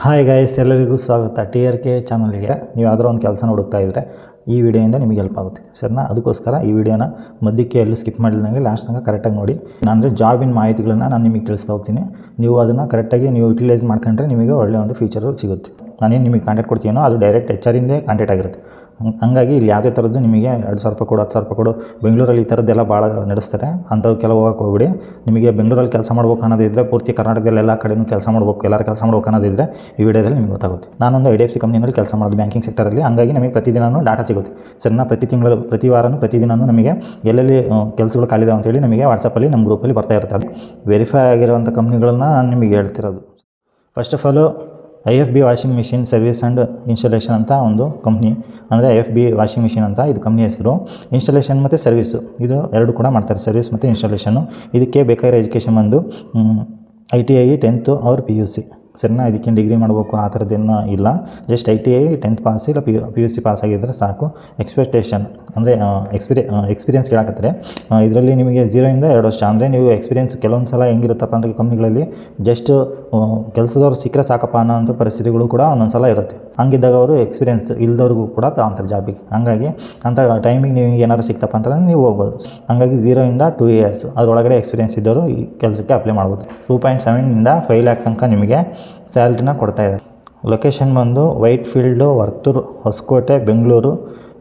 Hi ಗಾಯಸ್ ಎಲ್ಲರಿಗೂ ಸ್ವಾಗತ. T R K ಚಾನಲ್ಗೆ ನೀವು ಯಾವ್ದಾರ ಒಂದು ಕೆಲಸ ಹುಡುಕ್ತಾ ಇದ್ದರೆ ಈ ವಿಡಿಯೋಯಿಂದ ನಿಮಗೆ ಹೆಲ್ಪ್ ಆಗುತ್ತೆ. ಸರಿನಾ? ಅದಕ್ಕೋಸ್ಕರ ಈ ವಿಡಿಯೋನ ಮಧ್ಯಕ್ಕೆ ಎಲ್ಲೂ ಸ್ಕಿಪ್ ಮಾಡಿದಂಗೆ ಲಾಸ್ಟ್ ತನಕ ಕರೆಕ್ಟಾಗಿ ನೋಡಿ. ನಾನು ಅಂದರೆ ಜಾಬಿನ ಮಾಹಿತಿಗಳನ್ನ ನಾನು ನಿಮಗೆ ತಿಳಿಸ್ತಾ ಹೋಗ್ತೀನಿ. ನೀವು ಅದನ್ನು ಕರೆಕ್ಟಾಗಿ ನೀವು ಯುಟಿಲೈಸ್ ಮಾಡ್ಕೊಂಡ್ರೆ ನಿಮಗೆ ಒಳ್ಳೆಯ ಒಂದು ಫೀಚರು ಸಿಗುತ್ತೆ. ನಾನೇನು ನಿಮಗೆ ಕಾಂಟ್ಯಾಕ್ಟ್ ಕೊಡ್ತೀನೋ ಅದು ಡೈರೆಕ್ಟ್ ಎಚ್ ಆರಿಂದೇ ಕಾಂಟ್ಯಾಕ್ಟ್ ಆಗಿರುತ್ತೆ. ಹಂಗಾಗಿ ಇಲ್ಲಿ ಯಾವುದೇ ಥರದ್ದು ನಿಮಗೆ ಎರಡು ಸಾವಿರ ರೂಪಾಯಿ ಕೊಡು, ಹತ್ತು ಸಾವಿರ ರೂಪಾಯಿ ಕೊಡು. ಬೆಂಗಳೂರಲ್ಲಿ ಈ ಥರದ್ದೆಲ್ಲ ಭಾಳ ನಡೆಸ್ತಾರೆ. ಕೆಲವು ಹೋಗಕ್ಕೆ ಹೋಗ್ಬಿಡಿ. ನಿಮಗೆ ಬೆಂಗಳೂರಲ್ಲಿ ಕೆಲಸ ಮಾಡ್ಬೇಕು ಅನ್ನೋದಿದ್ರೆ ಪೂರ್ತಿ ಕರ್ನಾಟಕದಲ್ಲಿ ಎಲ್ಲ ಕಡೆನೂ ಕೆಲಸ ಮಾಡ್ಬೇಕು, ಎಲ್ಲರೂ ಕೆಲಸ ಮಾಡ್ಬೇಕು ಅನ್ನೋದಿದ್ರೆ ಈ ವಿಡಿಯೋದಲ್ಲಿ ನಿಮಗೆ ಗೊತ್ತಾಗುತ್ತೆ. ನಾನೊಂದು ಐ ಡಿ ಎಫ್ ಸಿ ಕಂಪ್ನಿನಲ್ಲಿ ಕೆಲಸ ಮಾಡೋದು ಬ್ಯಾಂಕಿಂಗ್ ಸೆಕ್ಟರಲ್ಲಿ ಹಂಗಾಗಿ ನಮಗೆ ಪ್ರತಿದಿನವೂ ಡಾಟಾ ಸಿಗುತ್ತೆ. ಸರಿನಾ? ಪ್ರತಿ ತಿಂಗಳು, ಪ್ರತಿ ವಾರನೂ ಪ್ರತಿದಿನವೂ ನಮಗೆ ಎಲ್ಲೆಲ್ಲಿ ಕೆಲಸಗಳು ಅಂತ ಅಂತೇಳಿ ನಮಗೆ ವಾಟ್ಸಪ್ಪಲ್ಲಿ ನಮ್ಮ ಗ್ರೂಪಲ್ಲಿ ಬರ್ತಾ ಇರ್ತದೆ ವೆರಿಫೈ ಆಗಿರುವಂಥ ಕಂಪ್ನಿಗಳನ್ನ ನಾನು ನಿಮಗೆ ಹೇಳ್ತಿರೋದು. First of all I F B washing machine service and installation ಅಂತ ಒಂದು ಕಂಪ್ನಿ. ಅಂದರೆ I F B washing machine ಅಂತ ಇದು ಕಂಪ್ನಿ ಹೆಸರು. ಇನ್ಸ್ಟಾಲೇಷನ್ ಮತ್ತು ಸರ್ವಿಸು. ಇದು ಎರಡು ಕೂಡ ಮಾಡ್ತಾರೆ, ಸರ್ವಿಸ್ ಮತ್ತು ಇನ್ಸ್ಟಾಲೇಷನ್ನು. ಇದಕ್ಕೆ ಬೇಕಾಗಿರೋ ಎಜುಕೇಷನ್ ಬಂದು ಐ ಟಿ ಐ, ಟೆಂತು, ಅವ್ರ ಪಿ ಯು ಸಿ. ಸರಿನಾ ಇದಕ್ಕೆ ಡಿಗ್ರಿ ಮಾಡಬೇಕು ಆ ಥರದ್ದೇನು ಇಲ್ಲ. Just I T I tenth pass ಇಲ್ಲ ಪಿ ಯು ಸಿ ಪಾಸ್ ಆಗಿದ್ದರೆ ಸಾಕು. ಎಕ್ಸ್ಪೆಕ್ಟೇಷನ್ ಅಂದರೆ ಎಕ್ಸ್ಪೀರಿ ಎಕ್ಸ್ಪೀರಿಯನ್ಸ್ ಕೇಳಾಕತ್ತರೆ. ಇದರಲ್ಲಿ ನಿಮಗೆ ಝೀರೋಯಿಂದ ಎರಡು ವರ್ಷ ಅಂದರೆ ನೀವು ಎಕ್ಸ್ಪೀರಿಯನ್ಸ್ ಕೆಲವೊಂದು ಸಲ ಹೆಂಗಿರುತ್ತಪ್ಪ ಅಂದರೆ ಕಂಪ್ನಿಗಳಲ್ಲಿ ಜಸ್ಟ್ ಕೆಲಸದವ್ರು ಸಿಕ್ಕರೆ ಸಾಕಪ್ಪ ಅನ್ನೋಂಥ ಪರಿಸ್ಥಿತಿಗಳು ಕೂಡ ಒಂದೊಂದು ಸಲ ಇರುತ್ತೆ. ಹಂಗಿದ್ದಾಗ ಅವರು ಎಕ್ಸ್ಪೀರಿಯನ್ಸ್ ಇಲ್ದವ್ರಿಗೂ ಕೂಡ ತಗೊಂತಾರೆ ಜಾಬಿಗೆ ಹಂಗಾಗಿ ಅಂಥ ಟೈಮಿಗೆ ನೀವು ಏನಾದ್ರು ಸಿಕ್ತಪ್ಪ ಅಂತಂದ್ರೆ ನೀವು ಹೋಗ್ಬೋದು. ಹಂಗಾಗಿ ಝೀರೋಯಿಂದ ಟೂ ಇಯರ್ಸ್ ಅದರೊಳಗಡೆ ಎಕ್ಸ್ಪೀರಿಯನ್ಸ್ ಇದ್ದವರು ಈ ಕೆಲಸಕ್ಕೆ ಅಪ್ಲೈ ಮಾಡ್ಬೋದು. ಟೂ ಪಾಯಿಂಟ್ ಸೆವೆನಿಂದ ಫೈವ್ ಲ್ಯಾಕ್ ತನಕ ನಿಮಗೆ ಸ್ಯಾಲ್ರಿನ ಕೊಡ್ತಾ ಇದೆ ಲೊಕೇಶನ್ ಬಂದು Whitefield Varthur Hosakote, Bengaluru.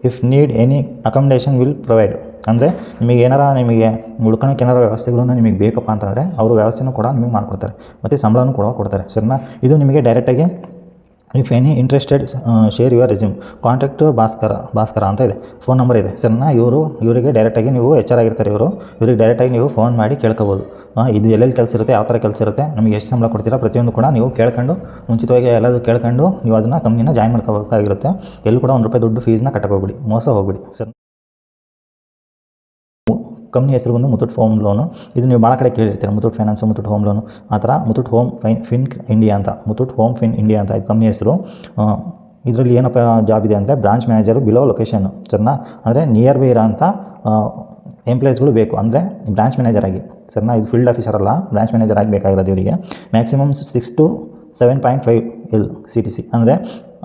If need any accommodation will provide ಅಂದರೆ ನಿಮಗೆ ಏನಾರ ನಿಮಗೆ ಉಳ್ಕೊಳಕ್ಕೆ ಏನಾರ ವ್ಯವಸ್ಥೆಗಳನ್ನ ನಿಮಗೆ ಬೇಕಪ್ಪ ಅಂತಂದರೆ ಅವರು ವ್ಯವಸ್ಥೆನೂ ಕೂಡ ನಿಮಗೆ ಮಾಡಿಕೊಡ್ತಾರೆ. ಮತ್ತು ಸಂಬಳನೂ ಕೂಡ ಕೊಡ್ತಾರೆ. ಸರಿನಾ? ಇದು ನಿಮಗೆ ಡೈರೆಕ್ಟಾಗಿ if any interested share your resume contact Bhaskara Bhaskara ಅಂತ ಇದೆ. ಫೋನ್ ನಂಬರ್ ಇದೆ. ಸರಿನಾ? ಇವರು, ಇವರಿಗೆ ಡೈರೆಕ್ಟಾಗಿ ನೀವು ಎಚ್ ಆರ್ ಆಗಿರ್ತಾರೆ ಇವರು. ಇವ್ರಿಗೆ ಡೈರೆಕ್ಟಾಗಿ ನೀವು ಫೋನ್ ಮಾಡಿ ಕೇಳ್ಕೊಬೋದು. ಇದು ಎಲ್ಲೆಲ್ಲಿ ಕೆಲಸ ಇರುತ್ತೆ, ಯಾವ ಥರ ಕೆಲಸ ಇರುತ್ತೆ, ನಮಗೆ ಎಷ್ಟು ಸಂಬಳ ಕೊಡ್ತೀರಾ ಪ್ರತಿಯೊಂದು ಕೂಡ ನೀವು ಕೇಳ್ಕೊಂಡು, ಮುಂಚಿತವಾಗಿ ಎಲ್ಲದೂ ಕೇಳ್ಕೊಂಡು ನೀವು ಅದನ್ನು ಕಂಪ್ನಿನ ಜಾಯ್ನ್ ಮಾಡ್ಕೋಬೇಕಾಗಿರುತ್ತೆ. ಎಲ್ಲೂ ಕೂಡ ಒಂದು ರೂಪಾಯಿ ದುಡ್ಡು ಫೀಸ್ನ ಕಟ್ಟಕ್ಕೆ ಹೋಗ್ಬಿಡಿ, ಮೋಸ ಹೋಗ್ಬಿಡಿ, ಸರ್. ಕಂಪ್ನಿ ಹೆಸರು ಬಂದು ಮುತ್ತೂಟ್ ಹೋಮ್ ಲೋನು. ಇದು ನೀವು ಭಾಳ ಕಡೆ ಕೇಳಿರ್ತೀರ Muthoot finance Muthoot home loan. ಆ ಥರ Muthoot home fine, fin India ಅಂತ ಮುತ್ತೂಟ್ ಹೋಮ್ ಫಿನ್ ಇಂಡಿಯಾ ಅಂತ ಇದು ಕಂಪ್ನಿ ಹೆಸರು. ಇದರಲ್ಲಿ ಏನಪ್ಪ ಜಾಬ್ ಇದೆ ಅಂದರೆ ಬ್ರಾಂಚ್ ಮ್ಯಾನೇಜರು ಬಿಲೋ ಲೊಕೇಶನ್ ಸರಿನಾ? ಅಂದರೆ ನಿಯರ್ ಬೈ ಇರೋ ಅಂಥ ಎಂಪ್ಲಾಯೀಸ್ಗಳು ಬೇಕು. ಅಂದರೆ ಬ್ರಾಂಚ್ ಮ್ಯಾನೇಜರ್ ಆಗಿ. ಸರ್ನ ಇದು ಫೀಲ್ಡ್ ಆಫೀಸರ್ ಅಲ್ಲ. ಬ್ರಾಂಚ್ ಮ್ಯಾನೇಜರ್ ಆಗಿ ಬೇಕಾಗಿರೋದು ಇವರಿಗೆ. Maximum six to seven point five L C T C ಅಂದರೆ